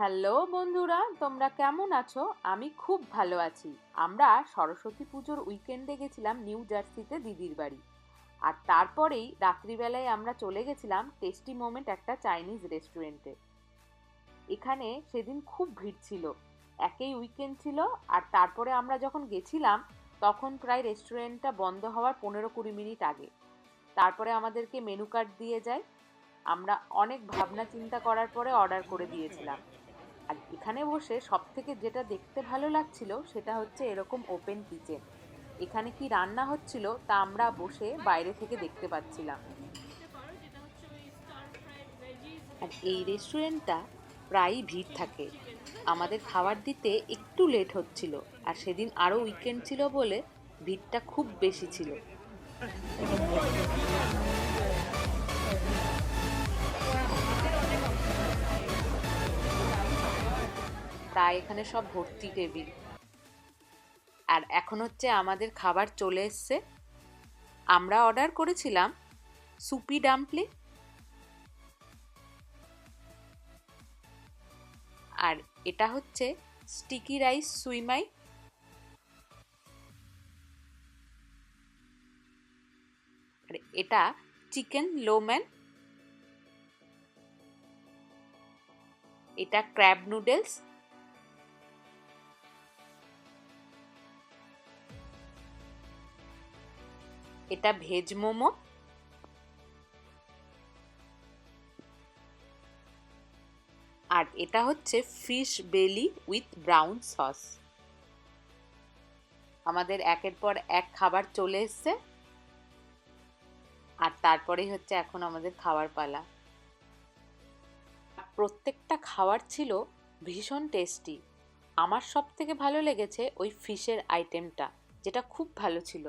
Hello বন্ধুরা, তোমরা কেমন আছো? আমি খুব ভালো আছি। আমরা সরস্বতী পুজোর উইকেন্ডে গেছিলাম নিউ জার্সিতে দিদির বাড়ি। আর তারপরেই রাত্রিবেলায় আমরা চলে গেছিলাম টেস্টি মোমেন্ট একটা চাইনিজ রেস্টুরেন্টে। এখানে সেদিন খুব ভিড় ছিল। একেই উইকেন্ড ছিল আর তারপরে আমরা যখন গেছিলাম, তখন প্রায় রেস্টুরেন্টটা বন্ধ হওয়ার পনেরো কুড়ি মিনিট আগে। তারপরে আমাদেরকে মেনু কার্ড দিয়ে যায়। আমরা অনেক ভাবনা চিন্তা করার পরে অর্ডার করে দিয়েছিলাম। আর এখানে বসে সব থেকে যেটা দেখতে ভালো লাগছিল সেটা হচ্ছে এরকম ওপেন কিচেন এখানে কি রান্না হচ্ছিল তা আমরা বসে বাইরে থেকে দেখতে পাচ্ছিলাম। আর এই রেস্টুরেন্টটা প্রায়ই ভিড় থাকে। আমাদের খাবার দিতে একটু লেট হচ্ছিল আর সেদিন আরও উইকেন্ড ছিল বলে ভিড়টা খুব বেশি ছিল। তাই এখানে সব ভর্তি টেবিল আর এখন হচ্ছে আমাদের খাবার চলে এসছে। আমরা অর্ডার করেছিলাম সুপি ডাম্পলি। আর এটা হচ্ছে স্টিকি রাইস সুইমাই আর এটা চিকেন লোম্যান এটা ক্র্যাব নুডলস এটা ভেজ মোমো। আর এটা হচ্ছে fish belly with brown sauce. আমাদের একের পর এক খাবার চলে এসছে। আর তারপরেই হচ্ছে এখন আমাদের খাবার পালা। প্রত্যেকটা খাবার ছিল ভীষণ টেস্টি। আমার সব থেকে ভালো লেগেছে ওই ফিশের আইটেমটা, যেটা খুব ভালো ছিল।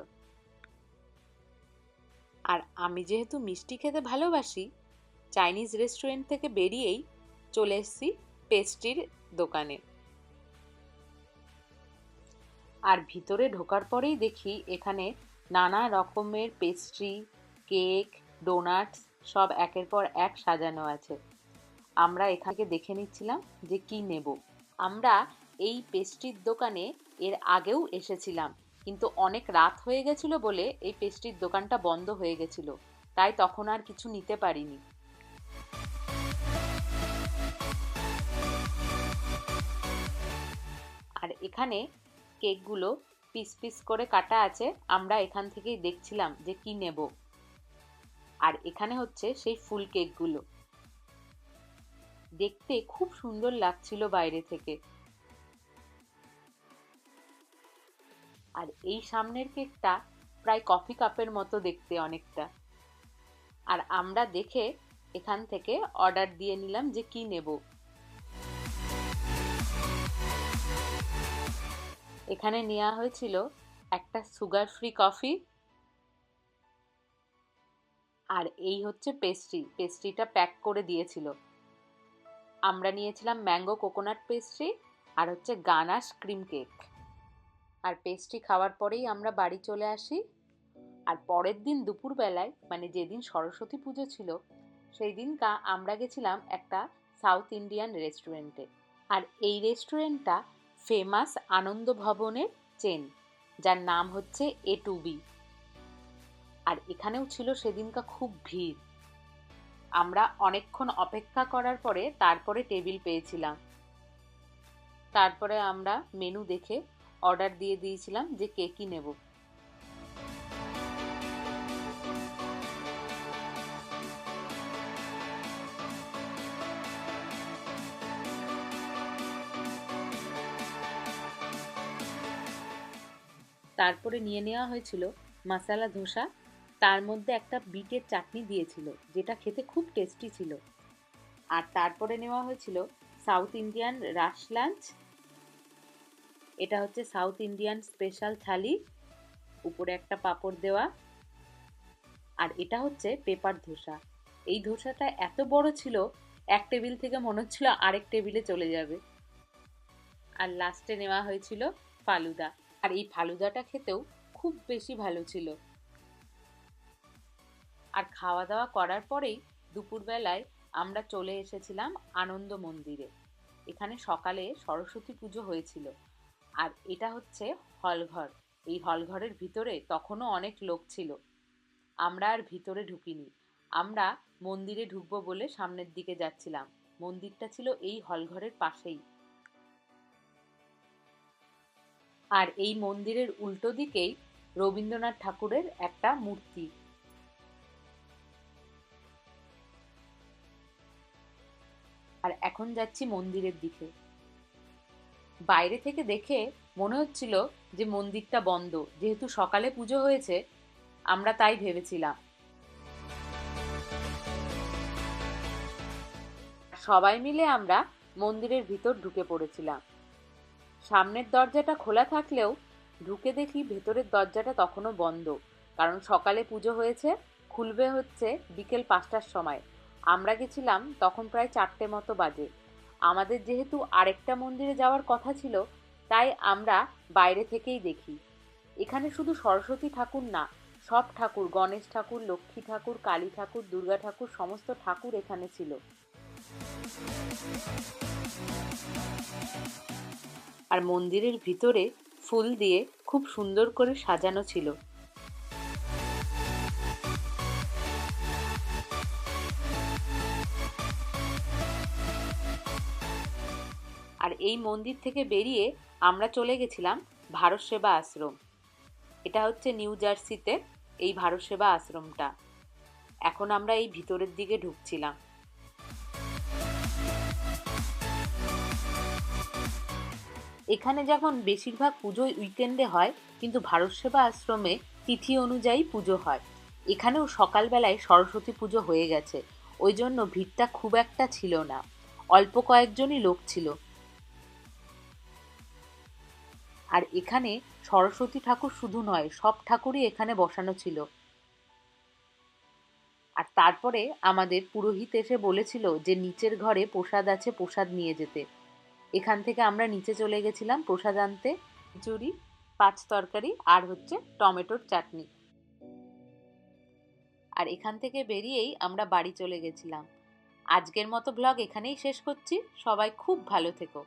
আর আমি যেহেতু মিষ্টি খেতে ভালোবাসি, চাইনিজ রেস্টুরেন্ট থেকে বেরিয়েই চলে এসেছি পেস্ট্রির দোকানে। আর ভিতরে ঢোকার পরেই দেখি এখানে নানা রকমের পেস্ট্রি, কেক, ডোনাটস সব একের পর এক সাজানো আছে। আমরা এখানে দেখে নিচ্ছিলাম যে কি নেব। আমরা এই পেস্ট্রির দোকানে এর আগেও এসেছিলাম। কিন্তু অনেক রাত হয়ে গেছিল বলে এই পেস্ট্রির দোকানটা বন্ধ হয়ে গেছিল। তাই তখন আর কিছু নিতে পারিনি। আর এখানে কেকগুলো পিস পিস করে কাটা আছে, আমরা এখান থেকেই দেখছিলাম যে কি নেব। আর এখানে হচ্ছে সেই ফুল কেকগুলো। দেখতে খুব সুন্দর লাগছিল বাইরে থেকে। আর এই সামনের কেকটা প্রায় কফি কাপের মতো দেখতে অনেকটা। আর আমরা দেখে এখান থেকে অর্ডার দিয়ে নিলাম যে কি নেব। এখানে নেওয়া হয়েছিল একটা সুগার ফ্রি কফি আর এই হচ্ছে পেস্ট্রি পেস্ট্রিটা প্যাক করে দিয়েছিল। আমরা নিয়েছিলাম ম্যাঙ্গো কোকোনাট পেস্ট্রি আর হচ্ছে গানাশ ক্রিম কেক আর পেস্ট্রি খাওয়ার পরেই আমরা বাড়ি চলে আসি। আর পরের দিন দুপুরবেলায় মানে যেদিন সরস্বতী পুজো ছিল সেই দিনকা আমরা গেছিলাম একটা সাউথ ইন্ডিয়ান রেস্টুরেন্টে আর এই রেস্টুরেন্টটা ফেমাস আনন্দ ভবনের চেন যার নাম হচ্ছে এ টু বি আর এখানেও ছিল সেদিনকা খুব ভিড়। আমরা অনেকক্ষণ অপেক্ষা করার পরে তারপরে টেবিল পেয়েছিলাম। তারপরে আমরা মেনু দেখে অর্ডার দিয়ে দিয়েছিলাম যে কে কী নেব। তারপরে নিয়ে নেওয়া হয়েছিল মশালা ধোসা। তার মধ্যে একটা বিটের চাটনি দিয়েছিল, যেটা খেতে খুব টেস্টি ছিল। আর তারপরে নেওয়া হয়েছিল সাউথ ইন্ডিয়ান রাস লাঞ্চ এটা হচ্ছে সাউথ ইন্ডিয়ান স্পেশাল থালি উপরে একটা পাপড় দেওয়া, আর এটা হচ্ছে পেপার ধোসা। এই ধোসাটা এত বড় ছিল, এক টেবিল থেকে মনে হচ্ছিল আরেক টেবিলে চলে যাবে। আর লাস্টে নেওয়া হয়েছিল ফালুদা। আর এই ফালুদাটা খেতেও খুব বেশি ভালো ছিল। আর খাওয়া দাওয়া করার পরেই দুপুরবেলায় আমরা চলে এসেছিলাম আনন্দ মন্দিরে। এখানে সকালে সরস্বতী পুজো হয়েছিল। আর এটা হচ্ছে হলঘর। এই হলঘরের ভিতরে তখনও অনেক লোক ছিল। আমরা আর ভিতরে ঢুকিনি। আমরা মন্দিরে ঢুকবো বলে সামনের দিকে যাচ্ছিলাম। মন্দিরটা ছিল এই হলঘরের পাশেই। আর এই মন্দিরের উল্টো দিকেই রবীন্দ্রনাথ ঠাকুরের একটা মূর্তি। আর এখন যাচ্ছি মন্দিরের দিকে। বাইরে থেকে দেখে মনে হচ্ছিল যে মন্দিরটা বন্ধ। যেহেতু সকালে পুজো হয়েছে, আমরা তাই ভেবেছিলাম। সবাই মিলে আমরা মন্দিরের ভিতর ঢুকে পড়েছিলাম। সামনের দরজাটা খোলা থাকলেও ঢুকে দেখি ভেতরের দরজাটা তখনও বন্ধ। কারণ সকালে পুজো হয়েছে, খুলবে হচ্ছে বিকেল পাঁচটার সময়। আমরা গেছিলাম তখন প্রায় চারটে মতো বাজে। আমাদের যেহেতু আরেকটা মন্দিরে যাওয়ার কথা ছিল, তাই আমরা বাইরে থেকেই দেখি। এখানে শুধু সরস্বতী ঠাকুর না, সব ঠাকুর, গণেশ ঠাকুর, লক্ষ্মী ঠাকুর, কালী ঠাকুর, দুর্গা ঠাকুর, সমস্ত ঠাকুর এখানে ছিল। আর মন্দিরের ভিতরে ফুল দিয়ে খুব সুন্দর করে সাজানো ছিল। এই মন্দির থেকে বেরিয়ে আমরা চলে গেছিলাম ভারত সেবা আশ্রম। এটা হচ্ছে নিউ জার্সিতে এই ভারত সেবা আশ্রমটা। এখন আমরা এই ভিতরের দিকে ঢুকছিলাম। এখানে যখন বেশিরভাগ পুজো উইকেন্ডে হয়, কিন্তু ভারত সেবা আশ্রমে তিথি অনুযায়ী পুজো হয়। এখানেও সকালবেলায় সরস্বতী পুজো হয়ে গেছে। ওই জন্য ভিড়টা খুব একটা ছিল না। অল্প কয়েকজনই লোক ছিল। আর এখানে সরস্বতী ঠাকুর শুধু নয়, সব ঠাকুরই এখানে বসানো ছিল। আর তারপরে আমাদের পুরোহিত এসে বলেছিল যে নিচের ঘরে প্রসাদ আছে, প্রসাদ নিয়ে যেতে। এখান থেকে আমরা নিচে চলে গেছিলাম প্রসাদ আনতে। খিচুড়ি, পাঁচ তরকারি আর হচ্ছে টমেটোর চাটনি। আর এখান থেকে বেরিয়েই আমরা বাড়ি চলে গেছিলাম। আজকের মতো ব্লগ এখানেই শেষ করছি। সবাই খুব ভালো থেকো।